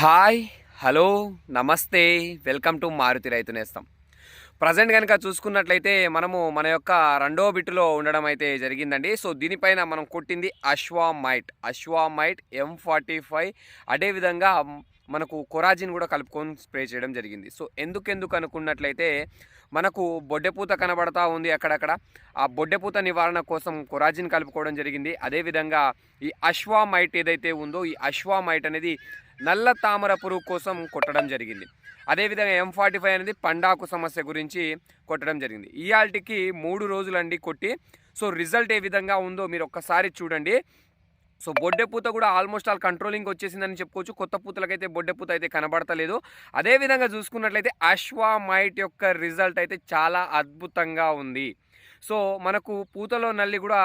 Hi hello నమస్తే welcome to Maruthi Raithu Nestham. Present కనుక చూసుకున్నట్లయితే మనము మన యొక్క రెండో బిట్టులో ఉండడం అయితే జరిగిందండి. సో దీనిపైన మనం కొట్టింది అశ్వా మైట్ అశ్వా మైట్ ఎం ఫార్టీ ఫైవ్ అదేవిధంగా మనకు కొరాజిన్ కూడా కలుపుకొని స్ప్రే చేయడం జరిగింది. సో ఎందుకెందుకు అనుకున్నట్లయితే మనకు బొడ్డెపూత కనబడతా ఉంది అక్కడక్కడ. ఆ బొడ్డెపూత నివారణ కోసం కొరాజిన్ కలుపుకోవడం జరిగింది. అదేవిధంగా ఈ అశ్వా మైట్ ఏదైతే ఉందో ఈ అశ్వా మైట్ అనేది నల్ల తామర పురుగు కోసం కొట్టడం జరిగింది. అదేవిధంగా ఎం ఫార్టీ ఫైవ్ అనేది పండాకు సమస్య గురించి కొట్టడం జరిగింది. ఇయాల్టికి మూడు రోజులండి కొట్టి సో రిజల్ట్ ఏ విధంగా ఉందో మీరు ఒక్కసారి చూడండి. సో బొడ్డె పూత కూడా ఆల్మోస్ట్ ఆల్ కంట్రోలింగ్ వచ్చేసిందని చెప్పుకోవచ్చు. కొత్త పూతలకైతే బొడ్డె పూత అయితే కనబడతలేదు. అదేవిధంగా చూసుకున్నట్లయితే అశ్వా మైట్ యొక్క రిజల్ట్ అయితే చాలా అద్భుతంగా ఉంది. సో మనకు పూతలో నల్లి కూడా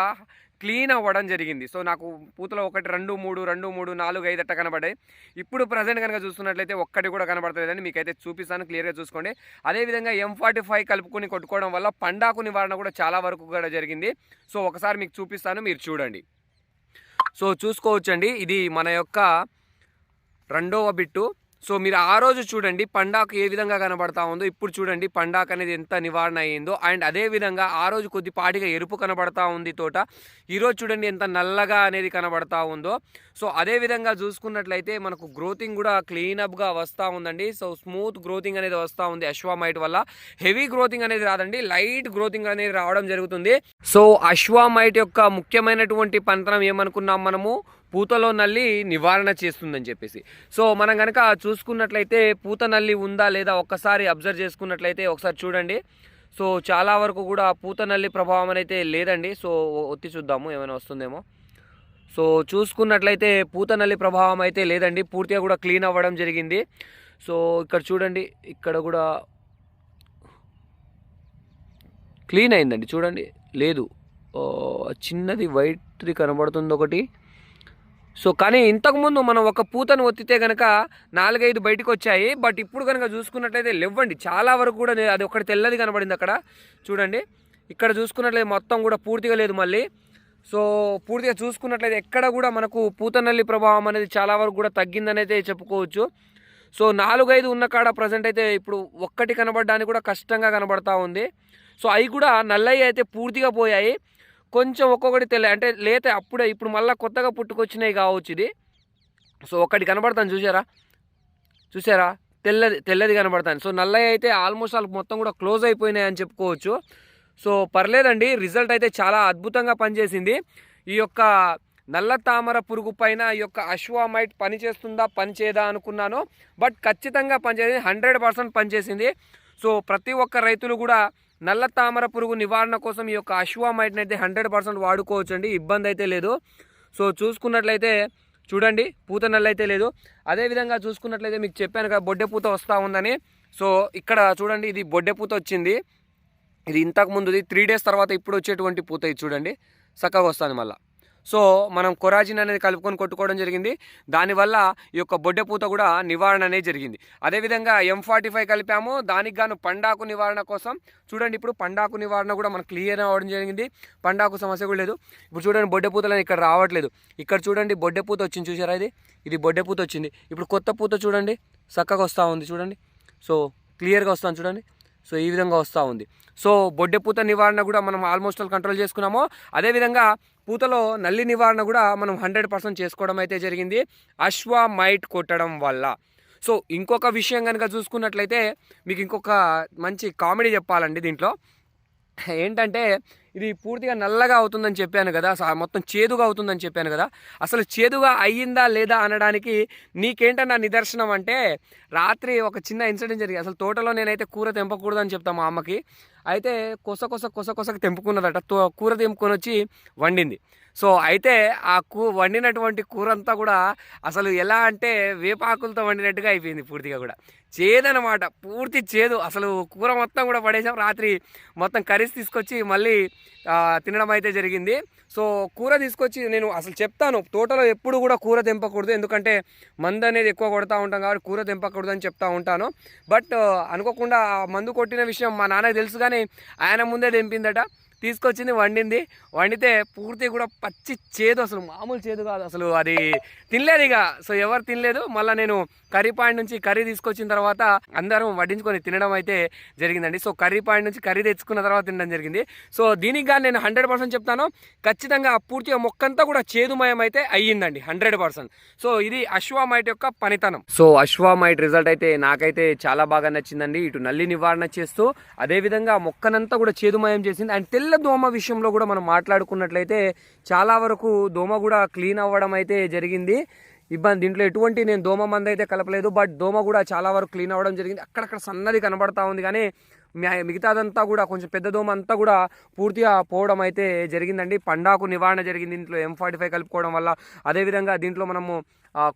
క్లీన్ అవ్వడం జరిగింది. సో నాకు పూతలో ఒకటి రెండు మూడు రెండు మూడు నాలుగు ఐదు అట్ట కనబడ్డాయి. ఇప్పుడు ప్రజెంట్ కనుక చూస్తున్నట్లయితే ఒక్కటి కూడా కనబడతలేదని మీకైతే చూపిస్తాను క్లియర్గా చూసుకోండి. అదేవిధంగా ఎం ఫార్టీ ఫైవ్ కలుపుకొని కొట్టుకోవడం వల్ల పండాకు నివారణ కూడా చాలా వరకు కూడా జరిగింది. సో ఒకసారి మీకు చూపిస్తాను మీరు చూడండి. సో చూసుకోవచ్చండి. ఇది మన యొక్క రెండవ బిట్టు. సో మీరు ఆ రోజు చూడండి పండాకు ఏ విధంగా కనబడతా ఉందో ఇప్పుడు చూడండి పండాకు అనేది ఎంత నివారణ అయ్యిందో అండ్ అదే విధంగా ఆ రోజు కొద్దిపాటిగా ఎరుపు కనబడతా ఉంది తోట. ఈరోజు చూడండి ఎంత నల్లగా అనేది కనబడతా ఉందో. సో అదే విధంగా చూసుకున్నట్లయితే మనకు గ్రోతింగ్ కూడా క్లీనప్గా వస్తూ ఉందండి. సో స్మూత్ గ్రోతింగ్ అనేది వస్తూ ఉంది అశ్వామైట్ వల్ల. హెవీ గ్రోతింగ్ అనేది రాదండి లైట్ గ్రోతింగ్ అనేది రావడం జరుగుతుంది. సో అశ్వామైట్ యొక్క ముఖ్యమైనటువంటి పంతనం ఏమనుకున్నాం మనము? పూతలో నల్లి నివారణ చేస్తుందని చెప్పేసి. సో మనం కనుక చూసుకున్నట్లయితే పూత నల్లి ఉందా లేదా ఒక్కసారి అబ్జర్వ్ చేసుకున్నట్లయితే ఒకసారి చూడండి. సో చాలా వరకు కూడా పూత నల్లి ప్రభావం అయితే లేదండి. సో ఒత్తి చూద్దాము ఏమైనా వస్తుందేమో. సో చూసుకున్నట్లయితే పూత నల్లి ప్రభావం అయితే లేదండి. పూర్తిగా కూడా క్లీన్ అవ్వడం జరిగింది. సో ఇక్కడ చూడండి. ఇక్కడ కూడా క్లీన్ అయిందండి. చూడండి. లేదు. చిన్నది వైట్ది కనబడుతుంది ఒకటి. సో కానీ ఇంతకుముందు మనం ఒక పూతను ఒత్తితే కనుక నాలుగైదు బయటకు వచ్చాయి బట్ ఇప్పుడు కనుక చూసుకున్నట్లయితే లేవండి చాలా వరకు కూడా అది ఒకటి తెల్లది కనబడింది అక్కడ. చూడండి. ఇక్కడ చూసుకున్నట్లయితే మొత్తం కూడా పూర్తిగా లేదు మళ్ళీ. సో పూర్తిగా చూసుకున్నట్లయితే ఎక్కడ కూడా మనకు పూతనల్లి ప్రభావం అనేది చాలా వరకు కూడా తగ్గిందనైతే చెప్పుకోవచ్చు. సో నాలుగైదు ఉన్న కాడ ప్రజెంట్ అయితే ఇప్పుడు ఒక్కటి కనబడడానికి కూడా కష్టంగా కనబడతా ఉంది. సో అవి కూడా నల్లయ్య అయితే పూర్తిగా పోయాయి. కొంచెం ఒక్కొక్కటి తెల్ల అంటే లేత అప్పుడే ఇప్పుడు మళ్ళీ కొత్తగా పుట్టుకొచ్చినాయి కావచ్చు ఇది. సో ఒకటి కనబడతాను చూసారా? చూసారా? తెల్లది తెల్లది కనబడతాను సో నల్లయ్య అయితే ఆల్మోస్ట్ ఆల్ మొత్తం కూడా క్లోజ్ అయిపోయినాయి అని చెప్పుకోవచ్చు. సో పర్లేదండి. రిజల్ట్ అయితే చాలా అద్భుతంగా పనిచేసింది. ఈ యొక్క నల్ల తామర పురుగు పైన ఈ యొక్క అశ్వామైట్ పనిచేస్తుందా పనిచేయదా అనుకున్నాను. బట్ ఖచ్చితంగా పనిచేసింది హండ్రెడ్ పర్సెంట్ పనిచేసింది. సో ప్రతి ఒక్క రైతులు కూడా నల్ల తామర పురుగు నివారణ కోసం ఈ యొక్క అశ్వామైట్ని అయితే హండ్రెడ్ పర్సెంట్ వాడుకోవచ్చు అండి ఇబ్బంది అయితే లేదు. సో చూసుకున్నట్లయితే చూడండి పూత నల్ల అయితే లేదు. అదేవిధంగా చూసుకున్నట్లయితే మీకు చెప్పాను కదా బొడ్డె పూత వస్తూ ఉందని. సో ఇక్కడ చూడండి ఇది బొడ్డె పూత వచ్చింది. ఇది ఇంతకు ముందుది త్రీ డేస్ తర్వాత ఇప్పుడు వచ్చేటువంటి పూత ఇది చూడండి. చక్కగా వస్తుంది మళ్ళీ. సో మనం కొరాజిన్ అనేది కలుపుకొని కొట్టుకోవడం జరిగింది. దానివల్ల ఈ యొక్క బొడ్డె పూత కూడా నివారణ అనేది జరిగింది. అదేవిధంగా ఎం ఫార్టీ ఫైవ్ కలిపాము. దానికి గాను పండాకు నివారణ కోసం చూడండి ఇప్పుడు పండాకు నివారణ కూడా మనకు క్లియర్ అవ్వడం జరిగింది. పండాకు సమస్య కూడా లేదు. ఇప్పుడు చూడండి బొడ్డెపూతలు ఇక్కడ రావట్లేదు. ఇక్కడ చూడండి బొడ్డెపూత వచ్చింది చూసారా ఇది? ఇది బొడ్డెపూత వచ్చింది. ఇప్పుడు కొత్త పూత చూడండి. చక్కగా వస్తూ ఉంది చూడండి. సో క్లియర్గా వస్తాను చూడండి. సో ఈ విధంగా వస్తూ ఉంది. సో బొడ్డె పూత నివారణ కూడా మనం ఆల్మోస్ట్ ఆల్ కంట్రోల్ చేసుకున్నాము. అదేవిధంగా పూతలో నల్లి నివారణ కూడా మనం హండ్రెడ్ పర్సెంట్ చేసుకోవడం అయితే జరిగింది. అశ్వ మైట్ కొట్టడం వల్ల. సో ఇంకొక విషయం కనుక చూసుకున్నట్లయితే మీకు ఇంకొక మంచి కామెడీ చెప్పాలండి దీంట్లో. ఏంటంటే ఇది పూర్తిగా నల్లగా అవుతుందని చెప్పాను కదా మొత్తం చేదుగా అవుతుందని చెప్పాను కదా అసలు చేదుగా అయ్యిందా లేదా అనడానికి నీకేంటన్నా నిదర్శనం అంటే రాత్రి ఒక చిన్న ఇన్సిడెంట్ జరిగింది అసలు తోటలో నేనైతే కూర తెంపకూడదని చెప్తాను మా అమ్మకి. అయితే కొస కొస కొస కొసకు తెంపుకున్నదట తో- కూర తెంపుకొని వచ్చి వండింది. సో అయితే ఆ కూ వండినటువంటి కూర అంతా కూడా అసలు ఎలా అంటే వేపాకులతో వండినట్టుగా అయిపోయింది పూర్తిగా కూడా. చేదనమాట పూర్తి చేదు. అసలు కూర మొత్తం కూడా పడేసాం రాత్రి మొత్తం కర్రీస్ తీసుకొచ్చి మళ్ళీ తినడం అయితే జరిగింది. సో కూర తీసుకొచ్చి నేను అసలు చెప్తాను. తోటలో ఎప్పుడు కూడా కూర తెంపకూడదు. ఎందుకంటే మందు అనేది ఎక్కువ కొడతా ఉంటాం కాబట్టి కూర తెంపకూడదు అని చెప్తా ఉంటాను. బట్ అనుకోకుండా మందు కొట్టిన విషయం మా నాన్నకి తెలుసు కానీ ఆయన ముందే తెంపిందట. తీసుకొచ్చింది వండింది. వండితే పూర్తి కూడా పచ్చి చేదు అసలు మామూలు చేదు కాదు అసలు అది తినలేదు ఇక. సో ఎవరు తినలేదు. మళ్ళీ నేను కర్రీ పాయింట్ నుంచి కర్రీ తీసుకొచ్చిన తర్వాత అందరం వడ్డించుకొని తినడం అయితే జరిగిందండి. సో కర్రీ పాయింట్ నుంచి కర్రీ తెచ్చుకున్న తర్వాత తినడం జరిగింది. సో దీనికి కానీ నేను హండ్రెడ్ పర్సెంట్ చెప్తాను. ఖచ్చితంగా పూర్తిగా మొక్కంతా కూడా చేదుమయం అయితే అయ్యిందండి హండ్రెడ్ పర్సెంట్. సో ఇది అశ్వామైట్ యొక్క పనితనం. సో అశ్వామైట్ రిజల్ట్ అయితే నాకైతే చాలా బాగా నచ్చిందండి. ఇటు నల్లి నివారణ చేస్తూ అదేవిధంగా మొక్కనంతా కూడా చేదుమయం చేసింది. అండ్ తెల్ల దోమ విషయంలో కూడా మనం మాట్లాడుకున్నట్లయితే చాలా వరకు దోమ కూడా క్లీన్ అవ్వడం అయితే జరిగింది. ఇబ్బంది. దీంట్లో ఎటువంటి నేను దోమ మంది అయితే కలపలేదు. బట్ దోమ కూడా చాలా వరకు క్లీన్ అవ్వడం జరిగింది. అక్కడక్కడ సన్నది కనబడతా ఉంది. కానీ మిగతాదంతా కూడా కొంచెం పెద్ద దోమ అంతా కూడా పూర్తిగా పోవడం అయితే జరిగిందండి. పండాకు నివారణ జరిగింది. దీంట్లో ఎం ఫార్టీ ఫైవ్ కలుపుకోవడం వల్ల అదేవిధంగా దీంట్లో మనము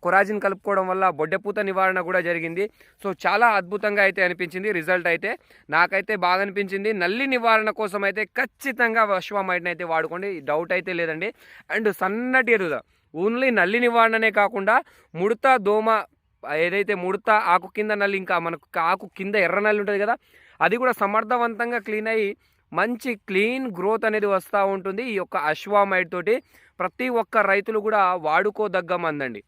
కొరాజిన్ కలుపుకోవడం వల్ల బొడ్డెపూత నివారణ కూడా జరిగింది. సో చాలా అద్భుతంగా అయితే అనిపించింది రిజల్ట్ అయితే. నాకైతే బాగా అనిపించింది. నల్లి నివారణ కోసం అయితే ఖచ్చితంగా అశ్వమైట్ని అయితే వాడుకోండి. డౌట్ అయితే లేదండి. అండ్ సన్నటి ఎరుద. ఓన్లీ నల్లి నివారణనే కాకుండా ముడత దోమ ఏదైతే ముడత ఆకు కింద నల్లి ఇంకా మనకు ఆకు కింద ఎర్ర నల్లి ఉంటుంది కదా అది కూడా సమర్థవంతంగా క్లీన్ అయ్యి మంచి క్లీన్ గ్రోత్ అనేది వస్తూ ఉంటుంది ఈ యొక్క అశ్వామైడ్ తోటి. ప్రతి ఒక్క రైతులు కూడా వాడుకోదగ్గ మందండి.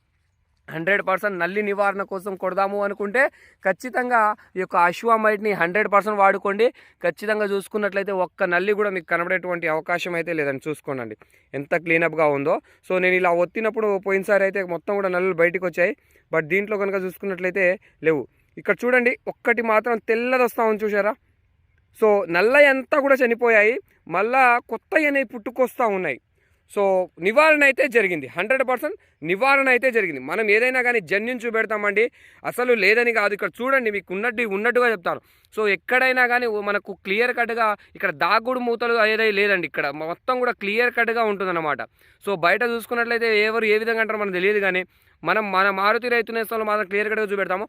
హండ్రెడ్ పర్సెంట్ నల్లి నివారణ కోసం కొడదాము అనుకుంటే ఖచ్చితంగా ఈ యొక్క అశ్వామైట్ని హండ్రెడ్ పర్సెంట్ వాడుకోండి. ఖచ్చితంగా చూసుకున్నట్లయితే ఒక్క నల్లి కూడా మీకు కనబడేటువంటి అవకాశం అయితే లేదని చూసుకోండి ఎంత క్లీనప్గా ఉందో. సో నేను ఇలా ఒత్తినప్పుడు పోయినసారి అయితే మొత్తం కూడా నల్లులు బయటకు వచ్చాయి. బట్ దీంట్లో కనుక చూసుకున్నట్లయితే లేవు. ఇక్కడ చూడండి ఒక్కటి మాత్రం తెల్లది వస్తా ఉంది చూసారా సో నల్ల అంతా కూడా చనిపోయాయి. మళ్ళా కొత్త అనేవి పుట్టుకొస్తూ ఉన్నాయి. సో నివారణ అయితే జరిగింది. హండ్రెడ్ పర్సెంట్ నివారణ అయితే జరిగింది. మనం ఏదైనా కానీ జన్యుని చూపెడతామండి. అసలు లేదని కాదు. ఇక్కడ చూడండి మీకు ఉన్నట్టు ఉన్నట్టుగా చెప్తాను సో ఎక్కడైనా కానీ మనకు క్లియర్ కట్గా ఇక్కడ దాగుడు మూతలు ఏదై లేదండి ఇక్కడ. మొత్తం కూడా క్లియర్ కట్గా ఉంటుందన్నమాట. సో బయట చూసుకున్నట్లయితే ఎవరు ఏ విధంగా అంటారో మనకు తెలియదు కానీ మనం మన మారుతి రైతు నేస్తంలో మాత్రం క్లియర్ కట్గా చూపెడతాము.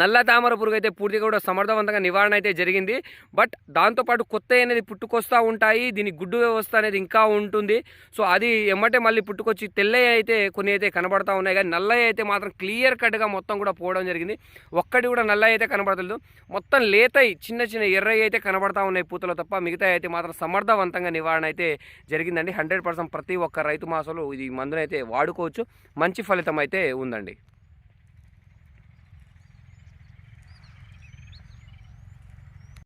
నల్ల తామర పురుగు అయితే పూర్తిగా కూడా సమర్థవంతంగా నివారణ అయితే జరిగింది. బట్ దాంతోపాటు కొత్త అనేది పుట్టుకొస్తూ ఉంటాయి. దీని గుడ్డు వ్యవస్థ అనేది ఇంకా ఉంటుంది. సో అది ఎమ్మటే మళ్ళీ పుట్టుకొచ్చి తెల్లయ్య అయితే కొన్ని అయితే కనబడతా ఉన్నాయి. కానీ నల్ల అయితే మాత్రం క్లియర్ కట్గా మొత్తం కూడా పోవడం జరిగింది. ఒక్కటి కూడా నల్ల అయితే కనబడతలేదు. మొత్తం లేతయి చిన్న చిన్న ఎర్ర అయితే కనబడతా ఉన్నాయి పూతలు తప్ప మిగతా అయితే మాత్రం సమర్థవంతంగా నివారణ అయితే జరిగిందండి. హండ్రెడ్ పర్సెంట్ ప్రతి ఒక్క రైతు మాసంలో ఇది మందునైతే వాడుకోవచ్చు. మంచి ఫలితం అయితే ఉందండి.